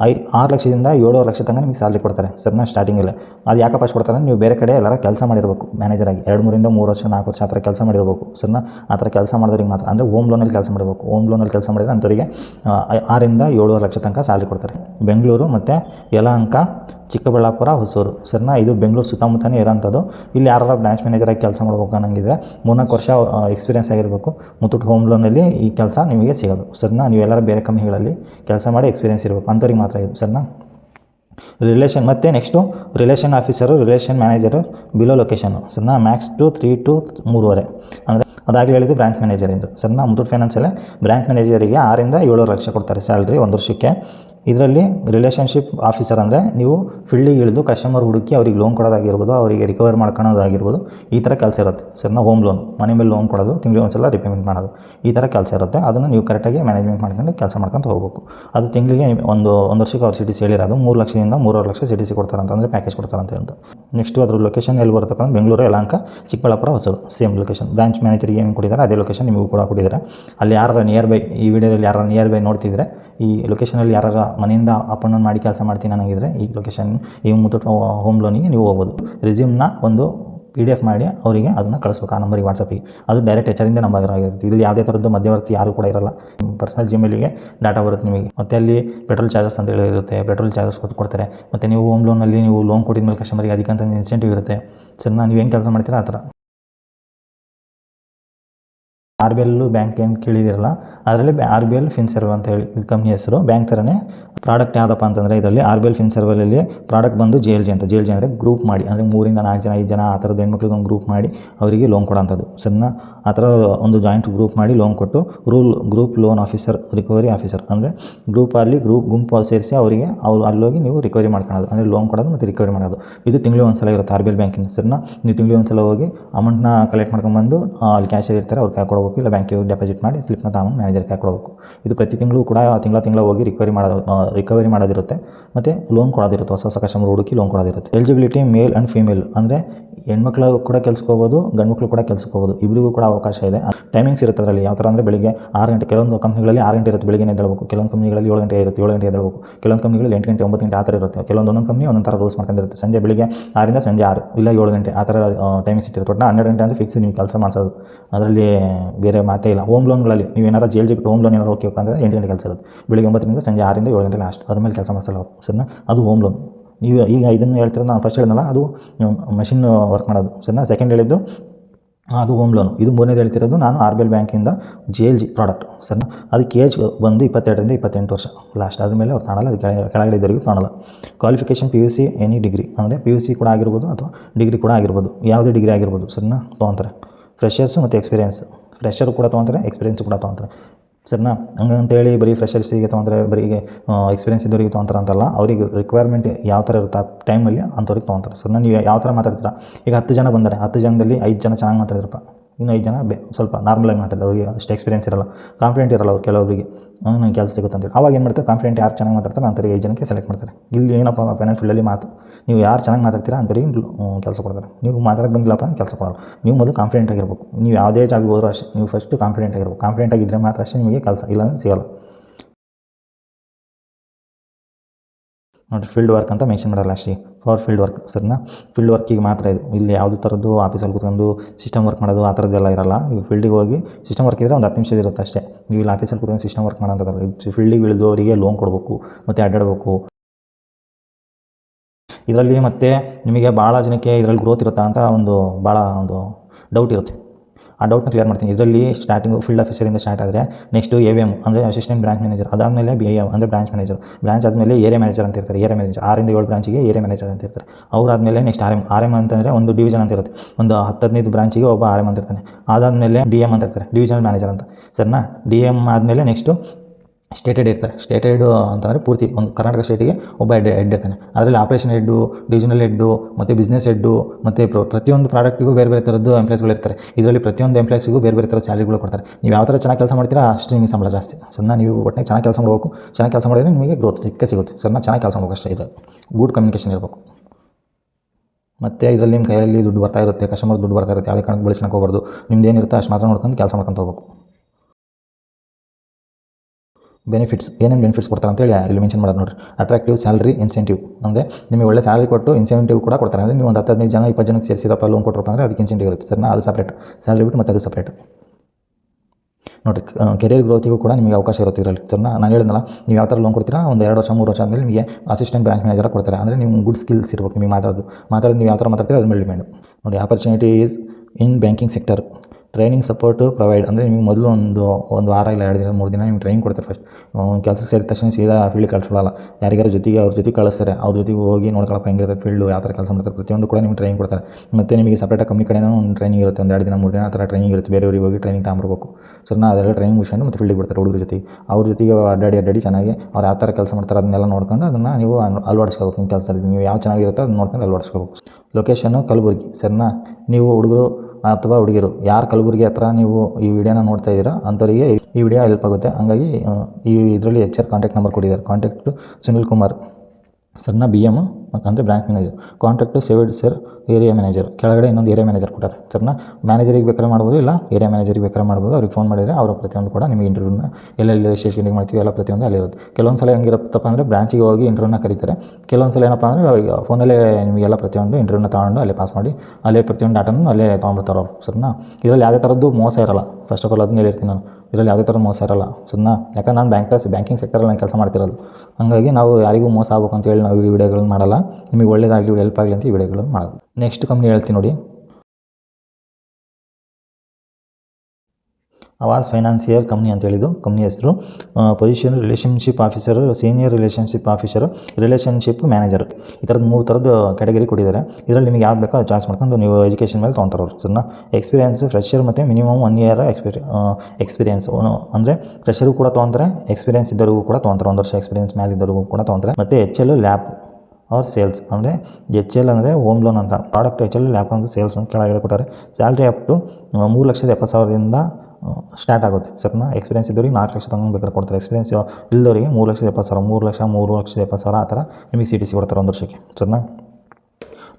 ಐ, ಆರು ಲಕ್ಷದಿಂದ ಏಳುವರೆ ಲಕ್ಷ ತನಕ ನಿಮಗೆ ಸ್ಯಾಲ್ರಿ ಕೊಡ್ತಾರೆ. ಸರ್ನ ಸ್ಟಾರ್ಟಿಂಗಲ್ಲಿ ಅದು ಯಾಕಪ್ಪ ಅಷ್ಟು ಕೊಡ್ತಾರೆ? ನೀವು ಬೇರೆ ಕಡೆ ಎಲ್ಲರ ಕೆಲಸ ಮಾಡಿರಬೇಕು. ಮ್ಯಾನೇಜರಾಗಿ ಎರಡು, ಮೂರಿಂದ ಮೂರು ವರ್ಷ, ನಾಲ್ಕು ವರ್ಷ ಆ ಥರ ಕೆಲಸ ಮಾಡಿರಬೇಕು. ಸರ್ನ ಆ ಥರ ಕೆಲಸ ಮಾಡಿದ್ರಿಗೆ ಮಾತ್ರ. ಅಂದರೆ ಹೋಮ್ ಲೋನಲ್ಲಿ ಕೆಲಸ ಮಾಡಬೇಕು. ಹೋಮ್ ಲೋನಲ್ಲಿ ಕೆಲಸ ಮಾಡಿದರೆ ಅಂಥವರಿಗೆ ಆರಿಂದ ಏಳುವರೆ ಲಕ್ಷ ತನಕ ಸ್ಯಾಲ್ರಿ ಕೊಡ್ತಾರೆ. ಬೆಂಗಳೂರು ಮತ್ತು ಯಲಹಂಕ ಚಿಕ್ಕಬಳ್ಳಾಪುರ, ಹೊಸೂರು. ಸರಿನಾ, ಇದು ಬೆಂಗಳೂರು ಸುತ್ತಮುತ್ತನೇ ಇರೋಂಥದ್ದು. ಇಲ್ಲಿ ಯಾರು ಬ್ರಾಂಚ್ ಮ್ಯಾನೇಜರಾಗಿ ಕೆಲಸ ಮಾಡ್ಬೇಕು ಅನ್ನಂಗಿದ್ರೆ ಮೂರ್ನಾಲ್ಕು ವರ್ಷ ಎಕ್ಸ್ಪೀರಿಯನ್ಸ್ ಆಗಿರಬೇಕು. ಮುತ್ತೂಟ್ ಹೋಮ್ ಲೋನಲ್ಲಿ ಈ ಕೆಲಸ ನಿಮಗೆ ಸಿಗೋದು. ಸರಿನಾ, ನೀವು ಎಲ್ಲರ ಬೇರೆ ಕಂಪ್ನಿಗಳಲ್ಲಿ ಕೆಲಸ ಮಾಡಿ ಎಕ್ಸ್ಪೀರಿಯನ್ಸ್ ಇರಬೇಕು. ಅಂಥವ್ರಿಗೆ ಮಾತ್ರ ಇದು. ಸರಿನಾ? ರಿಲೇಷನ್ ಮತ್ತು next relation officer relation manager below location ಸರಿನಾ ಮ್ಯಾಕ್ಸ್ ಟು ತ್ರೀ ಟು ಮೂರುವರೆ. ಅಂದರೆ ಅದಾಗಲೇ ಹೇಳಿದ್ದು ಬ್ರಾಂಚ್ ಮ್ಯಾನೇಜರ್ ಸರಿನಾ ಮುತ್ತೂಟ್ ಫೈನಾನ್ಸಲ್ಲೇ ಬ್ರಾಂಚ್ ಮ್ಯಾನೇಜರಿಗೆ ಆರಿಂದ ಏಳುವರೆ ಲಕ್ಷ ಕೊಡ್ತಾರೆ ಸ್ಯಾಲ್ರಿ ಒಂದು ವರ್ಷಕ್ಕೆ. ಇದರಲ್ಲಿ ರಿಲೇಷನ್ಶಿಪ್ ಆಫೀಸರ್ ಅಂದರೆ ನೀವು ಫೀಲ್ಡಿಗೆ ಇಳಿದು ಕಸ್ಟಮರ್ ಹುಡುಕಿ ಅವ್ರಿಗೆ ಲೋನ್ ಕೊಡೋದಾಗಿರ್ಬೋದು, ಅವರಿಗೆ ರಿಕವರ್ ಮಾಡ್ಕೊಳೋದಾಗಿರ್ಬೋದು ಈ ಥರ ಕೆಲಸ ಇರುತ್ತೆ. ಸರ್ನ ಹೋಮ್ ಲೋನ್ ಮನೆ ಮೇಲೆ ಲೋನ್ ಕೊಡೋದು, ತಿಂಗಳಿಗೆ ಒಂದ್ಸಲ ರಿಪೇಮೆಂಟ್ ಮಾಡೋದು, ಈ ಥರ ಕೆಲಸ ಇರುತ್ತೆ. ಅದನ್ನು ನೀವು ಕರೆಕ್ಟಾಗಿ ಮ್ಯಾನೇಜ್ಮೆಂಟ್ ಮಾಡ್ಕೊಂಡು ಕೆಲಸ ಮಾಡ್ಕೊಂತ ಹೋಗಬೇಕು. ಅದು ತಿಂಗಳಿಗೆ ಒಂದು ಒಂದು ವರ್ಷಕ್ಕೆ ಅವ್ರು ಸಿಟಿ ಟಿ ಸಿ ಹೇಳಿರೋದು, ಮೂರು ಲಕ್ಷದಿಂದ ಮೂರುವರೆ ಲಕ್ಷ ಸಿಟಿ ಸಿ ಕೊಡ್ತಾರೆ ಅಂತಂದರೆ ಪ್ಯಾಕೇಜ್ ಕೊಡ್ತಾರೆ ಅಂತ ಹೇಳ್ತಾರೆ ನೆಕ್ಸ್ಟು ಅದ್ರ ಲೊಕೇಶನ್ ಎಲ್ಲಿ ಬರುತ್ತಪ್ಪ ಅಂದ್ರೆ Bengaluru, Yelahanka, Chikkaballapur, Hosur same location branch ಮ್ಯಾನೇಜರ್ಗೆ ಏನು ಕೊಟ್ಟಿದ್ದಾರೆ, ಅದೇ ಲೊಕೇಶನ್ ನಿಮಗೂ ಕೂಡ ಕೊಟ್ಟಿದ್ದಾರೆ. ಅಲ್ಲಿ ಯಾರು ನಿಯರ್ ಬೈ ಈ ವಿಡಿಯೋದಲ್ಲಿ ಯಾರು ನಿಯರ್ ಬೈ ನೋಡ್ತಿದ್ರೆ ಈ ಲೊಕೇಶನಲ್ಲಿ ಯಾರು ಮನೆಯಿಂದ ಅಪ್ ಅಂಡ್ ಡೌನ್ ಮಾಡಿ ಕೆಲಸ ಮಾಡ್ತೀನಿ ನನಗಿದ್ರೆ ಈ ಲೊಕೇಶನ್ ಈ ಮುತ್ತೂಟ್ ಹೋಮ್ ಲೋನಿಗೆ ನೀವು ಹೋಗ್ಬೋದು. ರೆಸ್ಯೂಮ್ನ ಒಂದು ಪಿ ಡಿ ಎಫ್ ಮಾಡಿ ಅವರಿಗೆ ಅದನ್ನು ಕಳಿಸ್ಬೇಕು, ಆ ನಂಬರಿಗೆ ವಾಟ್ಸಪ್ಪಿಗೆ ಅದು ಡೈರೆಕ್ಟ್ ಎಚ್ಚರಿಂದ ನಂಬರ್ ಆಗಿರುತ್ತೆ. ಇಲ್ಲಿ ಯಾವುದೇ ಥರದ್ದು ಮಧ್ಯವರ್ತಿ ಯಾರು ಕೂಡ ಇರಲ್ಲ. ಪರ್ಸನಲ್ ಜಿಮೇಲಿಗೆ ಡಾಟಾ ಬರುತ್ತೆ ನಿಮಗೆ. ಮತ್ತು ಅಲ್ಲಿ ಪೆಟ್ರೋಲ್ ಚಾರ್ಜಸ್ ಅಂತ ಹೇಳಿ ಇರುತ್ತೆ. ಪೆಟ್ರೋಲ್ ಚಾರ್ಜಸ್ ಕೊಡ್ತಾರೆ. ಮತ್ತು ನೀವು ಹೋಮ್ ಲೋನಲ್ಲಿ ನೀವು ಲೋನ್ ಕೊಟ್ಟಿದ್ಮೇಲೆ ಕಸ್ಟಮರಿಗೆ ಅದಕ್ಕಂತ ಇನ್ಸೆಂಟಿವ್ ಇರುತ್ತೆ. ಸರ್ ನೀವು ಹೆಂಗೆ ಕೆಲಸ ಮಾಡ್ತೀರಾ? ಆ ಥರ. ಆರ್ ಬಿ ಎಲ್ ಬ್ಯಾಂಕ್ ಏನು ಕೇಳಿದಿರಲ್ಲ, ಅದರಲ್ಲಿ ಆರ್ ಬಿ ಎಲ್, ಫಿನ್ಸರ್ವ್ ಅಂತ ಹೇಳಿ ಕಂಪ್ನಿ ಹೆಸರು. ಬ್ಯಾಂಕ್ ಥರನೇ ಪ್ರಾಡಕ್ಟ್ ಯಾವುದಪ್ಪ ಅಂತಂದರೆ ಇದರಲ್ಲಿ ಆರ್ ಬಿ ಎಲ್ ಫಿನ್ಸರ್ವಲ್ಲಿ ಪ್ರಾಡಕ್ಟ್ ಬಂದು ಜೆ ಎಲ್ ಜಿ ಅಂತ. ಜೆ ಎಲ್ ಜಿ ಅಂದರೆ ಗ್ರೂಪ್ ಮಾಡಿ, ಅಂದರೆ ಮೂರಿಂದ ನಾಲ್ಕು ಜನ, ಐದು ಜನ ಆ ಥರದ ಹೆಣ್ಮಕ್ಳಿಗೆ ಒಂದು ಗ್ರೂಪ್ ಮಾಡಿ ಅವರಿಗೆ ಲೋನ್ ಕೊಡೋಂಥದ್ದು. ಸಣ್ಣ ಆ ಥರ ಒಂದು ಜಾಯಿಂಟ್ ಗ್ರೂಪ್ ಮಾಡಿ ಲೋನ್ ಕೊಟ್ಟು rule, group loan officer, recovery officer ಅಂದರೆ ಗ್ರೂಪಲ್ಲಿ ಗ್ರೂಪ್, ಗುಂಪು ಸೇರಿಸಿ ಅವರಿಗೆ ಅವ್ರು ಅಲ್ಲೋಗಿ ನೀವು ರಿಕವರಿ ಮಾಡ್ಕೊಳ್ಳೋದು ಅಂದರೆ ಲೋನ್ ಕೊಡೋದು ಮತ್ತು ರಿಕವರಿ ಮಾಡೋದು. ಇದು ತಿಂಗಳು ಒಂದು ಸಲ ಇರುತ್ತೆ ಆರ್ ಬಿ ಎಲ್ ಬ್ಯಾಂಕಿನ ಸರ್ನ? ನೀವು ತಿಂಗಳು ಒಂದು ಸಲ ಹೋಗಿ ಅಮೌಂಟ್ನ ಕಲೆಕ್ಟ್ ಮಾಡ್ಕೊಂಬಂದು ಅಲ್ಲಿ ಕ್ಯಾಶ್ ಇರ್ತಾರೆ, ಅವ್ರು ಕೈ ಕೊಡಬೇಕು. ಇಲ್ಲ ಬ್ಯಾಂಕಿಗೆ ಡೆಪಾಸಿಟ್ ಮಾಡಿ ಸ್ಲಿಪ್ನ ತಗೊಂಡು ಮ್ಯಾನೇಜರ್ ಕೈ ಕೊಡಬೇಕು. ಇದು ಪ್ರತಿ ತಿಂಗಳು ಕೂಡ ತಿಂಗಳ ತಿಂಗಳ ಹೋಗಿ ರಿಕವರಿ ಮಾಡೋದು ರಿಕವರಿ ಮಾಡೋದಿರುತ್ತೆ. ಮತ್ತು ಲೋನ್ ಕೊಡೋದಿರುತ್ತೆ, ಹೊಸ ಹೊಸ ಕಸ್ಟಮರ್ ಹುಡುಕಿ ಲೋನ್ ಕೊಡೋದಿರುತ್ತೆ. ಎಲಿಜಿಬಿಲಿಟಿ ಮೇಲ್ ಆ್ಯಂಡ್ ಫೀಮೇಲ್ ಅಂದರೆ ಹೆಣ್ಮಕ್ಳು ಕೂಡ ಕೆಲ್ಸಕ್ಕೆ ಹೋಗ್ಬೋದು ಗಂಡು ಮಕ್ಕಳು ಕೂಡ ಕೆಲ್ಸಕ್ಕೆ ಇಬ್ಬರಿಗೂ ಕೂಡ ಅವಕಾಶ ಇದೆ. ಟೈಮಿಂಗ್ಸ್ ಇರುತ್ತೆ ಅದರಲ್ಲಿ. ಯಾವ ಥರ ಅಂದರೆ ಬೆಳಿಗ್ಗೆ ಆರು ಗಂಟೆ, ಕೆಲವೊಂದು ಕಂಪ್ನಿಗಳಲ್ಲಿ ಆರು ಗಂಟೆ ಇರುತ್ತೆ ಬೆಳಿಗ್ಗೆ ಎದ್ದೇಳಬೇಕು. ಕೆಲವೊಂದು ಕಂಪ್ನಿಗಳಲ್ಲಿ ಏಳು ಗಂಟೆ ಇರುತ್ತೆ, ಏಳು ಗಂಟೆ ಎದ್ದೇಳಬೇಕು. ಕೆಲವೊಂದು ಕಂಪ್ನಿಗಳಲ್ಲಿ ಎಂಟು ಗಂಟೆ, ಒಂಬತ್ತು ಗಂಟೆ ಆ ಥರ ಇರುತ್ತೆ. ಕೆಲವೊಂದು ಒಂದೊಂದು ಕಂಪ್ನಿ ಒಂದೊಂದು ಥರ ರೂಲ್ಸ್ ಮಾಡ್ಕೊಂಡಿರುತ್ತೆ. ಸಂಜೆ ಬೆಳಿಗ್ಗೆ ಆರಿಂದ ಸಂಜೆ ಆರು, ಇಲ್ಲ ಏಳು ಗಂಟೆ, ಆ ಥರ ಟೈಮಿಂಗ್ಸ್ ಇಟ್ಟಿರುತ್ತೆ. ಒಟ್ಟು ಹನ್ನೆರಡು ಗಂಟೆ ಅಂದರೆ ಫಿಕ್ಸ್ ನೀವು ಕೆಲಸ ಮಾಡಿಸೋದು. ಅದರಲ್ಲಿ ಬೇರೆ ಮಾತೇ ಇಲ್ಲ. ಹೋಮ್ ಲೋನ್ಗಳಲ್ಲಿ ನೀವು ಏನಾರು ಜೇಲ್ ಜಿಬಿಟ್ಟು ಹೋಮ್ ಲೋನ್ ಏನಾರು ಓಕೆ ಅಂದರೆ ಎಂಟು ಗಂಟೆ ಕೆಲಸ ಇರುತ್ತೆ. ಬೆಳಿಗ್ಗೆ ಒಂಬತ್ತರಿಂದ ಸಂಜೆ ಆರಿಂದ ಏಳು ಗಂಟೆ ಲಾಸ್ಟ್ ಅದ್ರ ಮೇಲೆ ಕೆಲಸ ಮಾಡಿಸಲ್ಲ ಸರಿನಾ? ಅದು ಹೋಮ್ ಲೋನ್ ನೀವು ಈಗ ಇದನ್ನು ಹೇಳ್ತಿರೋದು ನಾನು ಫಸ್ಟ್ ಹೇಳಿದ್ನಲ್ಲ, ಅದು ಮೆಷಿನ್ ವರ್ಕ್ ಮಾಡೋದು. ಸರಿನಾ? ಸೆಕೆಂಡ್ ಹೇಳಿದ್ದು ಅದು ಹೋಮ್ ಲೋನು ಇದು ಮೂರನೇದು ಹೇಳ್ತಿರೋದು, ನಾನು ಆರ್ ಬಿ ಎಲ್ ಬ್ಯಾಂಕಿಂದ ಜಿ ಎಲ್ ಜಿ ಪ್ರಾಡಕ್ಟ್ ಸರಿನಾ? ಅದಕ್ಕೆ ಏಜ್ ಬಂದು ಇಪ್ಪತ್ತೆರಡರಿಂದ ಇಪ್ಪತ್ತೆಂಟು ವರ್ಷ. ಲಾಸ್ಟ್ ಅದ್ರ ಮೇಲೆ ಅವ್ರು ಕಾಣಲ್ಲ ಅದು ಕೆಳಗೆ, ಕೆಳಗಡೆ ಇದ್ದವರಿಗೂ ಕಾಣಲ್ಲ qualification P U C any degree ಅಂದರೆ ಪಿ ಯು ಸಿ ಕೂಡ ಆಗಿರ್ಬೋದು ಅಥವಾ ಡಿಗ್ರಿ ಕೂಡ ಆಗಿರ್ಬೋದು. ಯಾವುದೇ ಡಿಗ್ರಿ ಆಗಿರ್ಬೋದು. ಸರಿನಾ? ತೊಗೊತಾರೆ. ಫ್ರೆಷರ್ಸು ಮತ್ತು ಎಕ್ಸ್ಪೀರಿಯನ್ಸ್ ಫ್ರೆಷರು ಕೂಡ ತೊಗೊತಾರೆ ಎಕ್ಸ್ಪೀರಿಯೆನ್ಸ್ ಕೂಡ ತೊಗೊತಾರೆ. ಸರಿನಾ? ಹಂಗಂತೇಳಿ ಬರೀ ಫ್ರೆಷರ್ಸಿಗೆ ತೊಗೊಂಡ್ರೆ ಬರೀ ಎಕ್ಸ್ಪೀರಿಯನ್ಸ್ ಇದ್ದವರಿಗೆ ತೊಗೊಂತಾರೆ ಅಂತಲ್ಲ, ಅವರಿಗೆ ರಿಕ್ವೈರ್ಮೆಂಟ್ ಯಾವ ಥರ ಇರುತ್ತೆ ಆ ಟೈಮಲ್ಲಿ ಅಂಥವ್ರಿಗೆ ತೊಗೊಂತಾರೆ. ಸರಿನಾ? ನೀವು ಯಾವ ಥರ ಮಾತಾಡ್ತೀರಾ? ಈಗ ಹತ್ತು ಜನ ಬಂದರೆ, ಹತ್ತು ಜನದಲ್ಲಿ ಐದು ಜನ ಚೆನ್ನಾಗಿ ಮಾತಾಡಿದ್ರಪ್ಪ. ಇನ್ನು ಐದು ಜನ ಬೆ ಸ್ವಲ್ಪ ನಾರ್ಮಲಾಗಿ ಮಾತಾಡ್ತಾರೆ ಅವ್ರಿಗೆ ಅಷ್ಟು ಎಕ್ಸ್ಪೀರಿಯನ್ಸ್ ಇರಲ್ಲ. ಕಾನ್ಫಿಡೆಂಟ್ ಇರಲ್ಲ ಅವ್ರು ಕೆಲವರಿಗೆ. ನಂಗೆ ಕೆಲಸ ಸಿಗುತ್ತೆ ಅಂತೇಳಿ ಅವಾಗ ಏನು ಮಾಡ್ತಾರೆ? ಕಾನ್ಫಿಡೆಂಟ್ ಯಾರು ಚೆನ್ನಾಗಿ ಮಾತಾಡ್ತಾರೆ ಅಂಥವ್ರಿಗೆ ಐದು ಜನಕ್ಕೆ ಸೆಲೆಕ್ಟ್ ಮಾಡ್ತಾರೆ. ಇಲ್ಲಿ ಏನಪ್ಪ ಫೈನಾನ್ಸ್ ಫೀಲ್ಡಲ್ಲಿ ಮಾತು. ನೀವು ಯಾರು ಚೆನ್ನಾಗಿ ಮಾತಾಡ್ತೀರಾ ಅಂಥವ್ರಿಗೆ ಕೆಲಸ ಕೊಡ್ತಾರೆ. ನೀವು ಮಾತಾಡೋಕೆ ಬಂದಿಲ್ಲಪ್ಪ ಕೆಲಸ ಕೊಡೋಲ್ಲ. ನೀವು ಮೊದಲು ಕಾನ್ಫಿಡೆಂಟ್ ಆಗಿರಬೇಕು. ನೀವು ಯಾವುದೇ ಜಾಬಿಗೆ ಹೋದ್ರೂ ಅಷ್ಟೇ. ನೀವು ಫಸ್ಟು ಕಾನ್ಫಿಡೆಂಟ್ ಆಗಿರಬೇಕು. ಕಾನ್ಫಿಡೆಂಟ್ ಆಗಿದ್ದರೆ ಮಾತ್ರ ಅಷ್ಟೇ ನಿಮಗೆ ಕೆಲಸ. ಇಲ್ಲಾಂದ್ರೆ ಸಿಗಲ್ಲ. ನೋಡಿ ಫೀಲ್ಡ್ ವರ್ಕ್ ಅಂತ ಮೆನ್ಷನ್ ಮಾಡಲ್ಲ ಅಷ್ಟೇ ಫಾರ್ ಫೀಲ್ಡ್ ವರ್ಕ್ ಸರ್ನ ಫೀಲ್ಡ್ ವರ್ಕಿಗೆ ಮಾತ್ರ ಇದು. ಇಲ್ಲಿ ಯಾವುದೇ ಥರದ್ದು ಆಫೀಸಲ್ಲಿ ಕುತ್ಕೊಂಡು ಸಿಸ್ಟಮ್ ವರ್ಕ್ ಮಾಡೋದು, ಆ ಥರದ್ದೆಲ್ಲ ಇರಲ್ಲ. ಈಗ ಫೀಲ್ಡಿಗೆ ಹೋಗಿ ಸಿಸ್ಟಮ್ ವರ್ಕ್ ಇದ್ದರೆ ಒಂದು ಹತ್ತು ನಿಮಿಷ ಇರುತ್ತೆ ಅಷ್ಟೇ. ನೀವು ಇಲ್ಲಿ ಆಫೀಸಲ್ಲಿ ಕೂತ್ಕೊಂಡು ಸಿಸ್ಟಮ್ ವರ್ಕ್ ಮಾಡೋಂಥದ್ದಲ್ಲ ಫೀಲ್ಡಿಗೆ ಇಳಿದವರಿಗೆ ಲೋನ್ ಕೊಡಬೇಕು, ಮತ್ತು ಅಡ್ಡಾಡಬೇಕು. ಇದರಲ್ಲಿ ಮತ್ತು ನಿಮಗೆ ಭಾಳ ಜನಕ್ಕೆ ಇದರಲ್ಲಿ ಗ್ರೋತ್ ಇರುತ್ತಾ ಅಂತ ಒಂದು ಭಾಳ ಒಂದು ಡೌಟ್ ಇರುತ್ತೆ. ಆ ಡೌಟ್ನ ಕ್ಲಿಯರ್ ಮಾಡ್ತೀನಿ. ಇದರಲ್ಲಿ ಸ್ಟಾರ್ಟಿಂಗು ಫೀಲ್ಡ್ ಆಫೀಸರಿಂದ ಸ್ಟಾರ್ಟ್ ಆದರೆ ನೆಕ್ಸ್ಟ್ ಎ ವಿ ಎಂ ಅಂದರೆ ಅಸಿಸ್ಟೆಂಟ್ ಬ್ರಾಂಚ್ ಮ್ಯಾನೇಜರ್ ಅದಾದಮೇಲೆ ಬಿ ಎಂ ಅಂದರೆ ಬ್ರಾಂಚ್ ಮ್ಯಾನೇಜರ್ ಬ್ರಾಂಚ್ ಆದಮೇಲೆ ಏರಿಯಾ ಮ್ಯಾನೇಜರ್ ಅಂತ ಇರ್ತಾರೆ. ಏರಿಯಾ ಮ್ಯಾನೇಜರ್ ಆರಿಂದ ಏಳು ಬ್ರಾಂಚಿಗೆ ಏರಿಯಾ ಮ್ಯಾನೇಜರ್ ಅಂತ ಇರ್ತಾರೆ. ಅವರಾದಮೇಲೆ next R M R M ಅಂತಂದರೆ ಒಂದು ಡಿವಿಷನ್ ಅಂತ ಇರುತ್ತೆ. ಒಂದು ಹತ್ತು ಹದಿನೈದು ಬ್ರಾಂಚಿಗೆ ಒಬ್ಬ ಆರ್ ಎಂ ಅಂತ ಇರ್ತಾನೆ. ಅದಾದಮೇಲೆ ಡಿ ಎಂ ಅಂತ ಇರ್ತಾರೆ. ಡಿವಿಷನಲ್ ಮ್ಯಾನೇಜರ್ ಅಂತ. ಸರಿನಾ? ಡಿ ಎಂ ಆದಮೇಲೆ ನೆಕ್ಸ್ಟು ಸ್ಟೇಟೆಡ್ ಇರ್ತಾರೆ. ಸ್ಟೇಟೆಡ್ ಅಂತಂದರೆ ಪೂರ್ತಿ ಒಂದು ಕರ್ನಾಟಕ ಸ್ಟೇಟಿಗೆ ಒಬ್ಬ ಹೆಡ್ ಹೆಡ್ ಇರ್ತಾನೆ. ಅದರಲ್ಲಿ ಆಪರೇಷನ್ ಹೆಡ್ಡು ಡಿವಿಷನಲ್ ಹೆಡ್ಡು ಮತ್ತು ಬಿಸ್ನೆಸ್ ಹೆಡ್ಡು ಮತ್ತು ಪ್ರ, ಪ್ರತಿಯೊಂದು ಪ್ರಾಡಕ್ಟಿಗೂ ಬೇರೆ ಬೇರೆ ಥರದ್ದು ಎಂಪ್ಲಾಯ್ಸ್ಗಳು ಇರ್ತಾರೆ. ಇದರಲ್ಲಿ ಪ್ರತಿಯೊಂದು ಎಂಪ್ಲಾಯ್ಸಿಗೂ ಬೇರೆ ಬೇರೆ ಥರ ಸ್ಯಾಲ್ರಿಗಳು ಕೊಡ್ತಾರೆ. ನೀವು ಯಾವ ಥರ ಚೆನ್ನಾಗಿ ಕೆಲಸ ಮಾಡ್ತೀರಾ, ಅಷ್ಟು ನಿಮಗೆ ಸಂಬಳ ಜಾಸ್ತಿ. ಸಣ್ಣ, ನೀವು ಒಟ್ಟಿಗೆ ಚೆನ್ನಾಗಿ ಕೆಲಸ ಮಾಡಬೇಕು. ಚೆನ್ನಾಗಿ ಕೆಲಸ ಮಾಡಿದರೆ ನಿಮಗೆ ಗ್ರೋತ್ ಸಿಕ್ಕೇ ಸಿಗುತ್ತೆ. ಸಣ್ಣ, ಚೆನ್ನಾಗಿ ಕೆಲಸ ಮಾಡಬೇಕು ಅಷ್ಟೇ ಇದು ಗುಡ್ ಕಮ್ಯುನಿಕೇಷನ್ ಇರಬೇಕು. ಮತ್ತು ಇದರಲ್ಲಿ ನಿಮ್ಮ ಕೈಯಲ್ಲಿ ದುಡ್ಡು ಬರ್ತಾ ಇರುತ್ತೆ ಕಸ್ಟಮರ್ ದುಡ್ಡು ಬರ್ತಾ ಇರುತ್ತೆ, ಯಾವುದೇ ಕಾರಣಕ್ಕೆ ಬಳಸ್ಕೊಂಡು ಹೋಗ್ಬಾರ್ದು. ನಿಮ್ದು ಏನಿರುತ್ತೆ ಅಷ್ಟು ಮಾತ್ರ ನೋಡ್ಕೊಂಡು ಕೆಲಸ ಮಾಡ್ಕೊಂತ ಹೋಗ್ಬೇಕು. ಬೆನಿಫಿಟ್ಸ್ ಏನೇನು ಬೆನಿಫಿಟ್ಸ್ ಕೊಡ್ತಾರೆ ಅಂತೇಳಿ ಇಲ್ಲಿ ಮೆನ್ಷನ್ ಮಾಡೋದು ನೋಡಿರಿ. ಅಟ್ರಾಕ್ಟಿವ್ ಸ್ಯಾಲ್ರಿ ಇನ್ಸೆಂಟಿವ್ ಅಂದರೆ ನಿಮಗೆ ಒಳ್ಳೆ ಸ್ಯಾಲ್ರಿ ಕೊಟ್ಟು ಇನ್ಸೆಂಟಿವ್ ಕೂಡ ಕೊಡ್ತಾರೆ. ಅಂದರೆ ನೀವು ಒಂದು ಹದಿನೈದು ಜನ, ಇಪ್ಪತ್ತು ಜನಕ್ಕೆ ಸೇರಿಸಿರಪ್ಪ ಲೋನ್ ಕೊಟ್ಟರಪ್ಪ ಅಂದರೆ ಅದಕ್ಕೆ ಇನ್ಸೆಂಟಿವ್ ಇರುತ್ತೆ. ಸರ್ ಅದು ಸಪ್ರೇಟ್ ಸ್ಯಾಲ್ರಿ ಬಿಟ್ಟು ಮತ್ತು ಅದು ಸಪ್ರೇಟ್ ನೋಡಿರಿ ಕೆರಿಯರ್ ಗ್ರೋತಿಗೂ ಕೂಡ ನಿಮಗೆ ಅವಕಾಶ ಇರುತ್ತೆ ಇದರಲ್ಲಿ. ಸರ್ ನಾನು ಹೇಳಿದ್ನಲ್ಲ, ನೀವು ಯಾವ ಥರ ಲೋನ್ ಕೊಡ್ತೀರಾ? ಒಂದು ಎರಡು ವರ್ಷ, ಮೂರು ವರ್ಷ ಆದಮೇಲೆ ನಿಮಗೆ ಅಸಿಸ್ಟೆಂಟ್ ಬ್ಯಾಂಕ್ ಮ್ಯಾನೇಜರ್ ಕೊಡ್ತಾರೆ. ಅಂದರೆ ನೀವು ಗುಡ್ ಸ್ಕಿಲ್ಸ್ ಇರಬೇಕು ನಿಮಗೆ ಮಾತಾಡೋದು. ಮಾತಾಡೋದು ನೀವು ಯಾವ ಥರ ಮಾತಾಡ್ತೀರಾ ಅದ್ರ ಮೇಲೆ ಡಿಪೆಂಡ್ ನೋಡಿ opportunity is in banking sector training support provide ಅಂದರೆ ನಿಮಗೆ ಮೊದಲು ಒಂದು ಒಂದು ವಾರ ಇಲ್ಲ ಎರಡು ದಿನ, ಮೂರು ದಿನ ನಿಮ್ಗೆ ಟ್ರೈನಿಂಗ್ ಕೊಡ್ತಾರೆ ಫಸ್ಟ್ ಕೆಲಸಕ್ಕೆ ಸೇರಿದ ತಕ್ಷಣ ಸೀದಾ ಫೀಲ್ಡ್ ಕಳಿಸ್ಬಿಡಲ್ಲ. ಯಾರಿಗಾರ ಜೊತೆಗೆ ಅವ್ರ ಜೊತೆ ಕಳಿಸ್ತಾರೆ, ಅವ್ರ ಜೊತೆಗೆ ಹೋಗಿ ನೋಡ್ಕೊಳಪ್ಪ ಹೆಂಗಿರುತ್ತೆ ಫೀಲ್ಡು ಯಾವ ಥರ ಕೆಲಸ ಮಾಡ್ತಾರೆ ಪ್ರತಿಯೊಂದು ಕೂಡ ನಿಮ್ಗೆ ಟ್ರೈನಿಂಗ್ ಕೊಡ್ತಾರೆ. ಮತ್ತು ನಿಮಗೆ ಸಪ್ರೇಟಾಗಿ ಕಂಪ್ನಿ ಕಡೆಯಿಂದ ಒಂದು ಟ್ರೈನಿಂಗ್ ಇರುತ್ತೆ, ಒಂದು ಎರಡು ದಿನ, ಮೂರು ದಿನ ಆ ಥರ ಟ್ರೈನಿಂಗ್ ಇರುತ್ತೆ. ಬೇರೆಯವ್ರಿಗೆ ಹೋಗಿ ಟ್ರೈನಿಂಗ್ ತಗೊಂಬರ್ಬೇಕು. ಸರ್ ನಾ ಅದೆಲ್ಲ ಟ್ರೈನಿಂಗ್ ಮುಗಿಸ್ಕೊಂಡು ಮತ್ತು ಫೀಲ್ಡಿಗೆ ಬಿಡ್ತಾರೆ ಹುಡುಗರ ಜೊತೆ ಅವ್ರ ಜೊತೆಗೆ ಅಡ್ಡಾಡಿ ಅಡ್ಡಾಡಿ ಚೆನ್ನಾಗಿ ಅವ್ರು ಯಾವ ಥರ ಕೆಲಸ ಮಾಡ್ತಾರೆ ಅದನ್ನೆಲ್ಲ ನೋಡ್ಕೊಂಡು ಅದನ್ನು ನೀವು ಅಳವಡಿಸ್ಕೋಬೇಕು. ನಿಮ್ಮ ಕೆಲಸದಲ್ಲಿ ನೀವು ಯಾವ ಚೆನ್ನಾಗಿರುತ್ತೋ ಅದನ್ನ ನೋಡ್ಕೊಂಡು ಅಳವಡಿಸ್ಕೋಬೇಕು. ಲೊಕೇಶನ್ನು ಕಲಬುರಗಿ. ಸರಿನಾ? ನೀವು ಹುಡುಗರು ಅಥವಾ ಹುಡುಗಿರು. ಯಾರು ಕಲಬುರಗಿ ಹತ್ರ ನೀವು ಈ ವಿಡಿಯೋನ ನೋಡ್ತಾ ಇದ್ದೀರಾ, ಅಂಥವರಿಗೆ ಈ ವಿಡಿಯೋ ಹೆಲ್ಪ್ ಆಗುತ್ತೆ. ಹಂಗಾಗಿ ಈ ಇದರಲ್ಲಿ ಎಚ್ ಆರ್ ಕಾಂಟ್ಯಾಕ್ಟ್ ನಂಬರ್ ಕೊಟ್ಟಿದ್ದಾರೆ. ಕಾಂಟ್ಯಾಕ್ಟು ಸುನಿಲ್ ಕುಮಾರ್ ಸರ್ನ ಬಿ ಎಂ ಅಂದರೆ branch manager contract ಸೇವೆಡ್ sir area manager ಕೆಳಗಡೆ ಇನ್ನೊಂದು ಏರಿಯಾ ಮ್ಯಾನೇಜರ್ ಕೊಟ್ಟಾರೆ. ಸರ್ನ ಮ್ಯಾನೇಜರಿಗೆ ಬೇಕಾದ್ರೆ ಮಾಡ್ಬೋದು, ಇಲ್ಲ ಏರಿಯಾ ಮ್ಯಾನೇಜರಿಗೆ ಬೇಕಾದ್ರೆ ಮಾಡ್ಬೋದು. ಅವ್ರಿಗೆ ಫೋನ್ ಮಾಡಿದರೆ ಅವರ ಪ್ರತಿಯೊಂದು ಕೂಡ ನಿಮಗೆ ಇಂಟರ್ವ್ಯೂನ ಎಲ್ಲೆಲ್ಲಿ ಸ್ಟೇಷನ್ಗೆ ಮಾಡ್ತೀವಿ, ಎಲ್ಲ ಪ್ರತಿಯೊಂದು ಅಲ್ಲಿರುತ್ತೆ ಕೆಲವೊಂದು ಸಲ ಹೆಂಗಿರುತ್ತಪ್ಪ ಅಂದರೆ ಬ್ರಾಂಚಿಗೆ ಹೋಗಿ ಇಂಟರ್ವ್ಯೂನ ಕರೀತಾರೆ. ಕೆಲವೊಂದು ಸಲ ಏನಪ್ಪ ಅಂದರೆ ಫೋನಲ್ಲೇ ನಿಮಗೆಲ್ಲ ಪ್ರತಿಯೊಂದು ಇಂಟರ್ವ್ಯೂನ ತಗೊಂಡು ಅಲ್ಲೇ ಪಾಸ್ ಮಾಡಿ, ಅಲ್ಲೇ ಪ್ರತಿಯೊಂದು ಡಾಟನ್ನು ಅಲ್ಲೇ ತೊಗೊಂಡ್ಬಿಡ್ತಾರೆ ಅವ್ರು ಸರ್ನಾ ಇದರಲ್ಲಿ ಯಾವುದೇ ಥರದ್ದು ಮೋಸ ಇರಲ್ಲ. ಫಸ್ಟ್ ಆಫ್ ಆಲ್ ಅದನ್ನ ಹೇಳಿರ್ತೀನಿ ನಾನು. ಇದರಲ್ಲಿ ಯಾವುದೇ ಥರ ಮೋಸ ಇರಲ್ಲ. ಸುಮ್ಮನೆ ಯಾಕಂದ್ರೆ ನಾನು ಬ್ಯಾಂಕರ್ಸ್ ಬ್ಯಾಂಕಿಂಗ್ ಸೆಕ್ಟರಲ್ಲಿ ನಾನು ಕೆಲಸ ಮಾಡ್ತಿರೋದು. ಹಾಗಾಗಿ ನಾವು ಯಾರಿಗೂ ಮೋಸ ಆಗಬೇಕು ಅಂತ ಹೇಳಿ ನಾವು ಈ ವಿಡಿಯೋಗಳನ್ನ ಮಾಡಲ್ಲ. ನಿಮಗೆ ಒಳ್ಳೇದಾಗಲಿ ಹೆಲ್ಪ್ ಆಗಲಿ ಅಂತ ಈ ವಿಡಿಯೋಗಳನ್ನ ಮಾಡೋದು. ನೆಕ್ಸ್ಟ್ ಕಂಪ್ನಿ ಹೇಳ್ತೀನಿ ನೋಡಿ. ಅವಾಸ್ ಫೈನಾನ್ಸಿಯರ್ ಕಂಪ್ನಿ ಅಂತ ಹೇಳಿದ್ದು ಕಂಪ್ನಿ ಹೆಸರು position relationship officer senior relationship officer relationship manager ಈ ಥರದ ಮೂರು ಥರದ್ದು ಕ್ಯಾಟಗರಿ ಕೊಟ್ಟಿದ್ದಾರೆ. ಇದರಲ್ಲಿ ನಿಮಗೆ ಯಾವ್ದು ಬೇಕೋ ಚಾಯ್ಸ್ ಮಾಡ್ಕೊಂಡು ನೀವು ಎಜುಕೇಷನ್ ಮೇಲೆ ತೊಗೊಂತಾರೆ ಅವರು ಸಣ್ಣ ಎಕ್ಸ್ಪೀರಿಯನ್ಸ್ ಫ್ರೆಶರ್ ಮತ್ತು ಮಿನಿಮಮ್ ಒನ್ ಇಯರ್ ಎಕ್ಸ್ಪೀರಿ ಎಕ್ಸ್ಪೀರಿಯನ್ಸ್ ಅಂದರೆ ಫ್ರೆಷರು ಕೂಡ ತೊಗೊಂತಾರೆ ಎಕ್ಸ್ಪೀರಿಯನ್ಸ್ ಇದ್ದವರಿಗೂ ಕೂಡ ತೊಗೊಂತಾರೆ. ಒಂದು ವರ್ಷ ಎಕ್ಸ್ಪೀರಿಯನ್ಸ್ ಮೇಲೆ ಇದ್ದವರಿಗೂ ಕೂಡ ತೊಗೊಂತಾರೆ. ಮತ್ತು H L LAP or sales ಅಂದರೆ ಎಚ್ ಎಲ್ ಅಂದರೆ ಹೋಮ್ ಲೋನ್ ಅಂತ. ಪ್ರಾಡಕ್ಟ್ ಎಚ್ ಎಲ್ ಲ್ಯಾಪ್ ಅಂತ ಸೇಲ್ಸ್ ಅಂತ ಕೆಳಗಡೆ ಕೊಟ್ಟಾರೆ. ಸ್ಯಾಲ್ರಿ ಅಪ್ ಟು ಮೂರು ಲಕ್ಷದ ಎಪ್ಪತ್ತು ಸಾವಿರದಿಂದ ಸ್ಟಾರ್ಟ್ ಆಗುತ್ತೆ ಸರ್ನ. ಎಕ್ಸ್ಪೀರಿಯನ್ಸ್ ಇದ್ದವ್ರಿಗೆ ನಾಲ್ಕು ಲಕ್ಷ ತಗೊಂಡು ಬೇಕಾದ್ರೆ ಕೊಡ್ತಾರೆ. ಎಕ್ಸ್ಪೀರಿಯನ್ಸ್ ಇಲ್ಲದವರಿಗೆ ಮೂರು ಲಕ್ಷದ ಎಪ್ಪತ್ತು ಸಾವಿರ, ಮೂರು ಲಕ್ಷ, ಮೂರು ಲಕ್ಷದ ಎಪ್ಪತ್ತು ಸಾವಿರ ಆ ಥರ ನಿಮಗೆ ಸಿ ಟಿ ಸಿ ಕೊಡ್ತಾರೆ ಒಂದು ವರ್ಷಕ್ಕೆ. ಸರ್ನ?